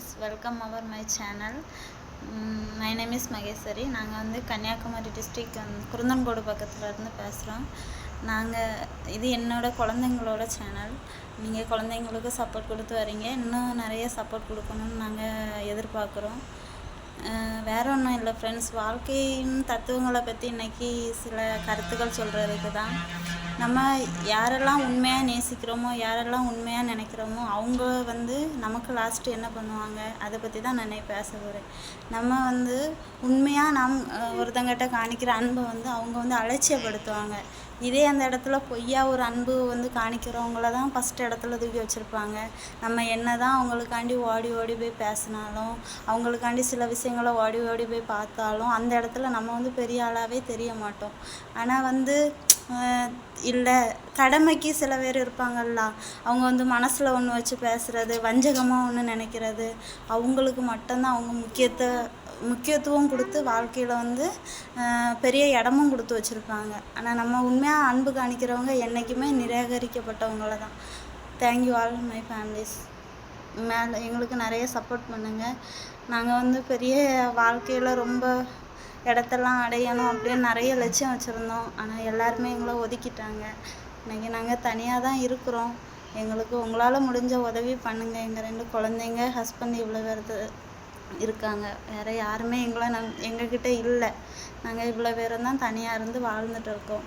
Families welcome our my channel my name is Maheswari நாங்கள் வந்து Kanyakumari district Kurunthancode பக்கத்துலேருந்து பேசுகிறோம் நாங்கள் இது என்னோட குழந்தைங்களோட சேனல் நீங்கள் குழந்தைங்களுக்கு சப்போர்ட் கொடுத்து வரீங்க. இன்னும் நிறைய சப்போர்ட் கொடுக்கணும்னு நாங்கள் எதிர்பார்க்குறோம். வேற ஒன்றும் இல்லை ஃப்ரெண்ட்ஸ் வாழ்க்கையின் தத்துவங்களை பற்றி இன்னைக்கு சில கருத்துக்கள் சொல்கிறதுக்கு தான் நம்ம யாரெல்லாம் உண்மையாக நேசிக்கிறோமோ யாரெல்லாம் உண்மையாக நினைக்கிறோமோ அவங்க வந்து நமக்கு லாஸ்ட்டு என்ன பண்ணுவாங்க? அதை பற்றி தான் நான் பேச போகிறேன் நம்ம வந்து உண்மையாக நாம் ஒருத்தங்கிட்ட காணிக்கிற அன்பை வந்து அவங்க வந்து அலட்சியப்படுத்துவாங்க. இதே அந்த இடத்துல பொய்யா ஒரு அன்பு வந்து காணிக்கிறவங்கள தான் ஃபஸ்ட் இடத்துல தூக்கி வச்சுருப்பாங்க. நம்ம என்ன தான் அவங்களுக்காண்டி ஓடி ஓடி போய் பேசினாலும் அவங்களுக்காண்டி சில விஷயங்களை ஓடி ஓடி போய் பார்த்தாலும் அந்த இடத்துல நம்ம வந்து பெரிய ஆளாகவே தெரிய மாட்டோம். ஆனால் வந்து இல்லை கடமைக்கு சில பேர் இருப்பாங்கல்ல அவங்க வந்து மனசில் ஒன்று வச்சு பேசுகிறது வஞ்சகமாக ஒன்று நினைக்கிறது அவங்களுக்கு மட்டும்தான் அவங்க முக்கியத்தை முக்கியத்துவம் கொடுத்து வாழ்க்கையில் வந்து பெரிய இடமும் கொடுத்து வச்சுருப்பாங்க ஆனால் நம்ம உண்மையாக அன்பு காணிக்கிறவங்க என்றைக்குமே நிராகரிக்கப்பட்டவங்கள தான். தேங்க்யூ ஆல் மை ஃபேமிலிஸ் மேலே எங்களுக்கு நிறைய சப்போர்ட் பண்ணுங்கள் நாங்கள் வந்து பெரிய வாழ்க்கையில் ரொம்ப இடத்தெல்லாம் அடையணும் அப்படின்னு நிறைய லட்சியம் வச்சுருந்தோம். ஆனால் எல்லாருமே எங்களை ஒதுக்கிட்டாங்க. இன்னைக்கு நாங்கள் தனியாக தான் இருக்கிறோம். எங்களுக்கு உங்களால் முடிஞ்ச உதவி பண்ணுங்கள் எங்கள் ரெண்டு குழந்தைங்க ஹஸ்பண்ட் இவ்வளோ வருது இருக்காங்க. வேறு யாருமே எங்களை நம் எங்ககிட்ட இல்லை. நாங்கள் இவ்வளோ பேரும் தான் தனியாக இருந்து வாழ்ந்துட்டு இருக்கோம்.